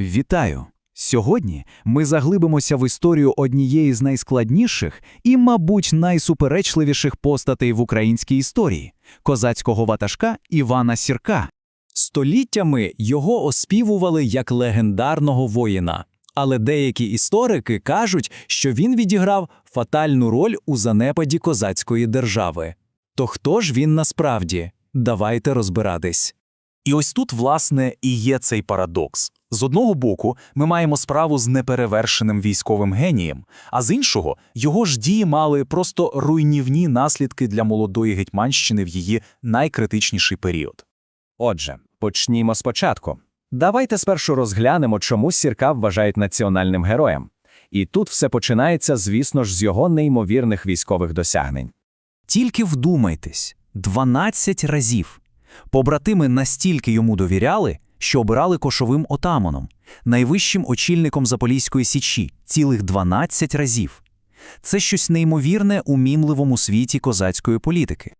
Вітаю! Сьогодні ми заглибимося в історію однієї з найскладніших і, мабуть, найсуперечливіших постатей в українській історії козацького ватажка Івана Сірка. Століттями його оспівували як легендарного воїна, але деякі історики кажуть, що він відіграв фатальну роль у занепаді козацької держави. То хто ж він насправді? Давайте розбиратись. І ось тут, власне, і є цей парадокс. З одного боку, ми маємо справу з неперевершеним військовим генієм, а з іншого, його ж дії мали просто руйнівні наслідки для молодої Гетьманщини в її найкритичніший період. Отже, почнімо спочатку. Давайте спершу розглянемо, чому Сірка вважають національним героєм. І тут все починається, звісно ж, з його неймовірних військових досягнень. Тільки вдумайтесь 12 разів. Побратими настільки йому довіряли, що обирали кошовим отаманом, найвищим очільником Запорізької січі, цілих 12 разів. Це щось неймовірне у мімливому світі козацької політики.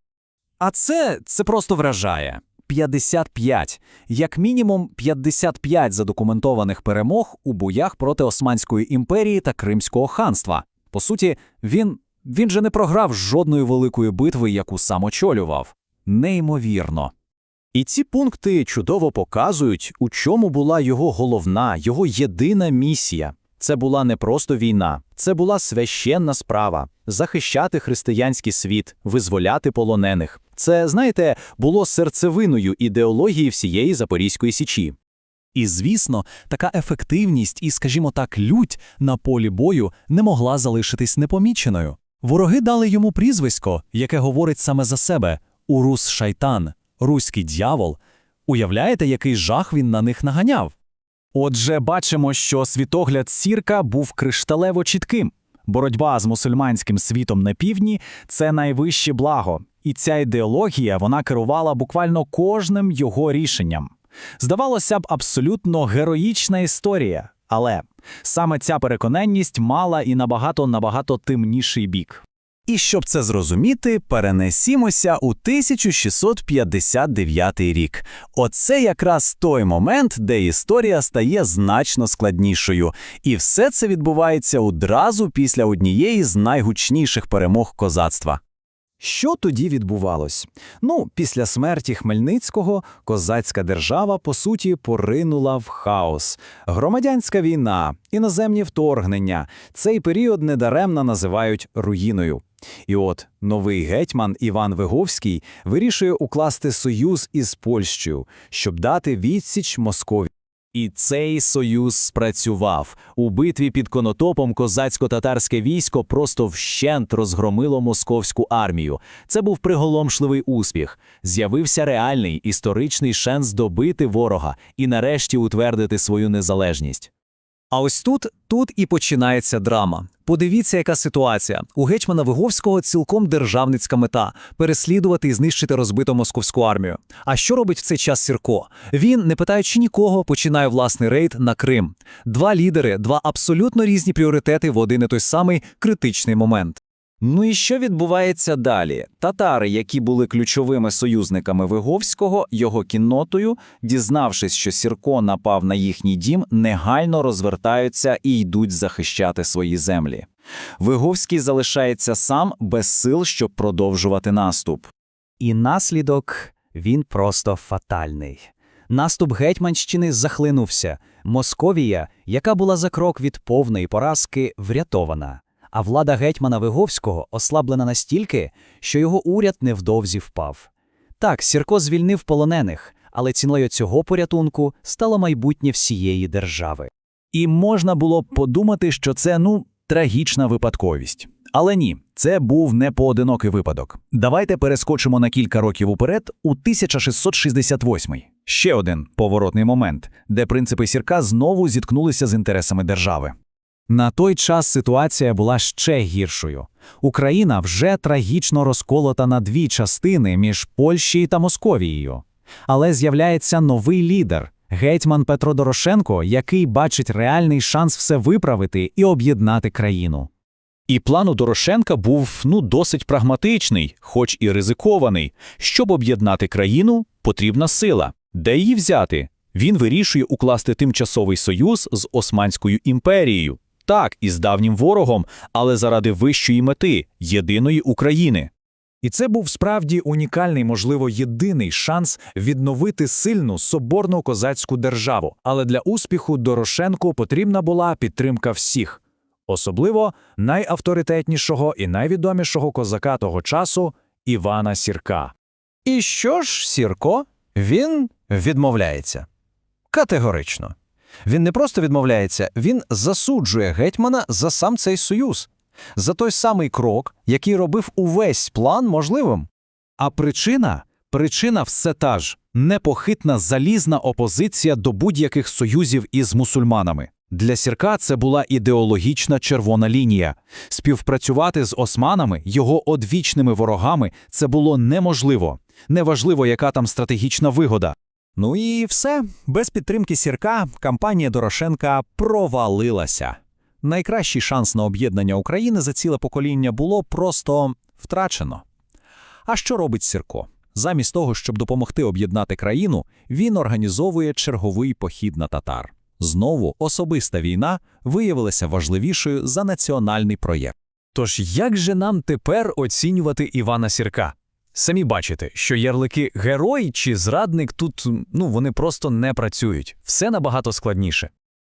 А це, це просто вражає. 55, як мінімум 55 задокументованих перемог у боях проти Османської імперії та Кримського ханства. По суті, він, він же не програв жодної великої битви, яку сам очолював. Неймовірно. І ці пункти чудово показують, у чому була його головна, його єдина місія. Це була не просто війна, це була священна справа захищати християнський світ, визволяти полонених. Це, знаєте, було серцевиною ідеології всієї Запорізької січі. І, звісно, така ефективність і, скажімо так, лють на полі бою не могла залишитись непоміченою. Вороги дали йому прізвисько, яке говорить саме за себе Урус Шайтан, руський дьявол. Уявляєте, який жах він на них наганяв? Отже, бачимо, що світогляд Сірка був кришталево чітким. Боротьба з мусульманським світом на півдні це найвище благо, і ця ідеологія вона керувала буквально кожним його рішенням. Здавалося б, абсолютно героїчна історія, але саме ця переконанність мала і набагато набагато темніший бік. І щоб це зрозуміти, перенесімося у 1659 рік. Оце якраз той момент, де історія стає значно складнішою. І все це відбувається одразу після однієї з найгучніших перемог козацтва. Що тоді відбувалось? Ну, після смерті Хмельницького козацька держава, по суті, поринула в хаос. Громадянська війна, іноземні вторгнення. Цей період недаремно називають руїною. І от новий гетьман Іван Виговський вирішує укласти союз із Польщею, щоб дати відсіч Москові. І цей союз спрацював. У битві під Конотопом козацько-татарське військо просто вщент розгромило московську армію. Це був приголомшливий успіх. З'явився реальний історичний шанс добити ворога і нарешті утвердити свою незалежність. А ось тут, тут і починається драма. Подивіться, яка ситуація. У гетьмана Виговського цілком державницька мета переслідувати і знищити розбиту московську армію. А що робить в цей час Сірко? Він, не питаючи нікого, починає власний рейд на Крим. Два лідери, два абсолютно різні пріоритети в один і той самий критичний момент. Ну і що відбувається далі? Татари, які були ключовими союзниками Виговського, його кіннотою, дізнавшись, що Сірко напав на їхній дім, негайно розвертаються і йдуть захищати свої землі. Виговський залишається сам без сил, щоб продовжувати наступ. І наслідок він просто фатальний. Наступ Гетьманщини захлинувся. Московія, яка була за крок від повної поразки, врятована а влада гетьмана Виговського ослаблена настільки, що його уряд невдовзі впав. Так, Сірко звільнив полонених, але ціною цього порятунку стало майбутнє всієї держави. І можна було б подумати, що це ну трагічна випадковість. Але ні, це був не поодинокий випадок. Давайте перескочимо на кілька років уперед, у 1668 Ще один поворотний момент, де принципи сірка знову зіткнулися з інтересами держави. На той час ситуація була ще гіршою. Україна вже трагічно розколота на дві частини між Польщею та Московією. Але з'являється новий лідер гетьман Петро Дорошенко, який бачить реальний шанс все виправити і об'єднати країну. І план у Дорошенка був ну досить прагматичний, хоч і ризикований. Щоб об'єднати країну, потрібна сила. Де її взяти? Він вирішує укласти тимчасовий союз з Османською імперією. Так, із давнім ворогом, але заради вищої мети єдиної України. І це був справді унікальний, можливо, єдиний шанс відновити сильну соборну козацьку державу. Але для успіху Дорошенку потрібна була підтримка всіх, особливо найавторитетнішого і найвідомішого козака того часу Івана Сірка. І що ж, Сірко? Він відмовляється. Категорично. Він не просто відмовляється, він засуджує гетьмана за сам цей союз, за той самий крок, який робив увесь план можливим. А причина? Причина все та ж – непохитна залізна опозиція до будь-яких союзів із мусульманами. Для Сірка це була ідеологічна червона лінія. Співпрацювати з османами, його одвічними ворогами, це було неможливо. Неважливо, яка там стратегічна вигода. Ну і все. Без підтримки Сірка кампанія Дорошенка провалилася. Найкращий шанс на об'єднання України за ціле покоління було просто втрачено. А що робить Сірко? Замість того, щоб допомогти об'єднати країну, він організовує черговий похід на татар. Знову особиста війна виявилася важливішою за національний проєкт. Тож як же нам тепер оцінювати Івана Сірка? Самі бачите, що ярлики герой чи зрадник тут ну вони просто не працюють. Все набагато складніше.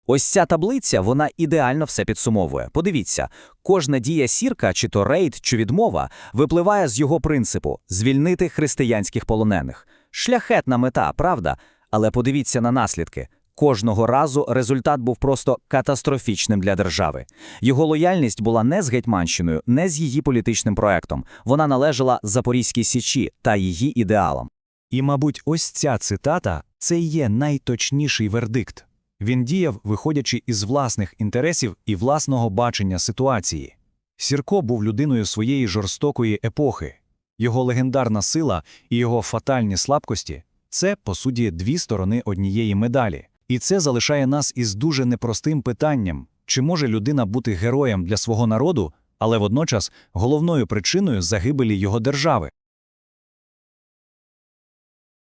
Ось ця таблиця, вона ідеально все підсумовує. Подивіться, кожна дія сірка, чи то рейд, чи відмова, випливає з його принципу звільнити християнських полонених. Шляхетна мета, правда? Але подивіться на наслідки. Кожного разу результат був просто катастрофічним для держави. Його лояльність була не з Гетьманщиною, не з її політичним проектом. Вона належала Запорізькій Січі та її ідеалам. І, мабуть, ось ця цитата це і є найточніший вердикт. Він діяв, виходячи із власних інтересів і власного бачення ситуації. Сірко був людиною своєї жорстокої епохи. Його легендарна сила і його фатальні слабкості це, по суті, дві сторони однієї медалі. І це залишає нас із дуже непростим питанням: чи може людина бути героєм для свого народу, але водночас головною причиною загибелі його держави?